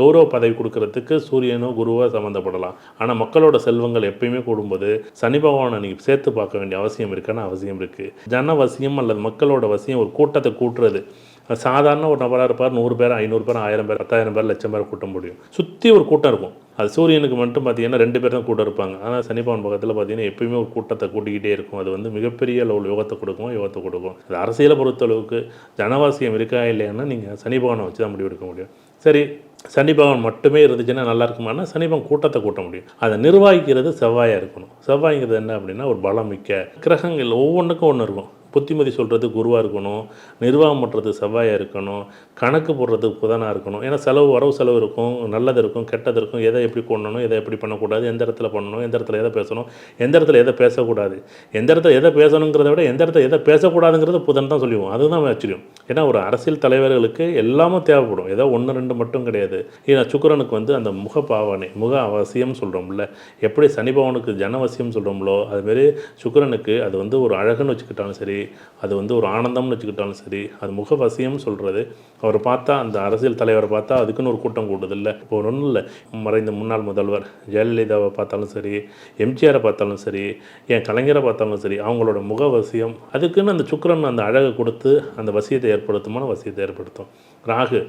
கௌரவ பதவி கொடுக்கறதுக்கு சூரியனோ குருவோ சம்மந்தப்படலாம் ஆனால் மக்களோட செல்வங்கள் எப்பயுமே கூடும்போது சனி பகவானை நீங்கள் சேர்த்து பார்க்க வேண்டிய அவசியம் இருக்கான அவசியம் இருக்குது ஜன வசியம் அல்லது மக்களோட வசியம் ஒரு கூட்டத்தை கூட்டுறது. சாதாரண ஒரு நபராக இருப்பார் நூறு பேர் ஐநூறு பேர் ஆயிரம் பேர் பத்தாயிரம் பேர் லட்சம் பேர் கூட்ட முடியும். சுற்றி ஒரு கூட்டம் இருக்கும். அது சூரியனுக்கு மட்டும் பார்த்தீங்கன்னா ரெண்டு பேர் தான் கூட்டம் இருப்பாங்க ஆனால் சனிபவன் பக்கத்தில் பார்த்தீங்கன்னா எப்பயுமே ஒரு கூட்டத்தை கூட்டிக்கிட்டே இருக்கும். அது வந்து மிகப்பெரிய அளவில் யோகத்தை கொடுக்கும் யோகத்தை கொடுக்கும். அது அரசியலை பொறுத்தளவுக்கு ஜனவாசியம் இருக்கா இல்லையான்னா நீங்கள் சனி வச்சு தான் முடிவெடுக்க முடியும். சரி சனி பகவான் மட்டுமே இருந்துச்சுன்னா நல்லா இருக்குமானா சனி பகவான் கூட்டத்தை கூட்ட முடியும். அதை நிர்வாகிக்கிறது செவ்வாயாக இருக்கணும். செவ்வாய்ங்கிறது என்ன அப்படின்னா ஒரு பலம் மிக்க கிரகங்கள் ஒவ்வொன்றுக்கும் ஒன்று இருக்கும். புத்திமதி சொல்கிறது குருவாக இருக்கணும். நிர்வாகம் பண்ணுறது செவ்வாயாக இருக்கணும். கணக்கு போடுறது புதனாக இருக்கணும். ஏன்னா செலவு வரவு செலவு இருக்கும். நல்லது இருக்கும் கெட்டது இருக்கும். எதை எப்படி கொண்டணும் எதை எப்படி பண்ணக்கூடாது எந்த இடத்துல பண்ணணும் எந்த இடத்துல எதை பேசணும் எந்த இடத்துல எதை பேசக்கூடாது. எந்த இடத்துல எதை பேசணுங்கிறத விட எந்த இடத்துல எதை பேசக்கூடாதுங்கிறது புதன் தான் சொல்லுவோம் அதுதான் ஆச்சரியம். ஏன்னா ஒரு அரசியல் தலைவர்களுக்கு எல்லாமும் தேவைப்படும். ஏதோ ஒன்று ரெண்டு மட்டும் கிடையாது. ஏன்னா சுக்கரனுக்கு வந்து அந்த முக பாவனை முக அவசியம் சொல்கிறோம்ல எப்படி சனி பகவானுக்கு ஜனவசியம் சொல்கிறோம்லோ அதுமாரி சுக்கிரனுக்கு அது வந்து ஒரு அழகுன்னு வச்சுக்கிட்டாலும் சரி அது வந்து ஒரு ஆனந்தம்னு வச்சுக்கிட்டாலும் சரி அது முகவசியம்னு சொல்கிறது அவர் பார்த்தா அந்த அரசியல் தலைவரை பார்த்தா அதுக்குன்னு ஒரு கூட்டம் கூடுதில்ல. இப்போ ஒன்றும் இல்லை. மறைந்த முன்னாள் முதல்வர் ஜெயலலிதாவை பார்த்தாலும் சரி எம்ஜிஆரை பார்த்தாலும் சரி என் கலைஞரை பார்த்தாலும் சரி அவங்களோட முகவசியம் அதுக்குன்னு அந்த சுக்கிரன் அந்த அழகை கொடுத்து அந்த வசியத்தை ஏற்படுத்துமான வசியத்தை ஏற்படுத்தும். ராகு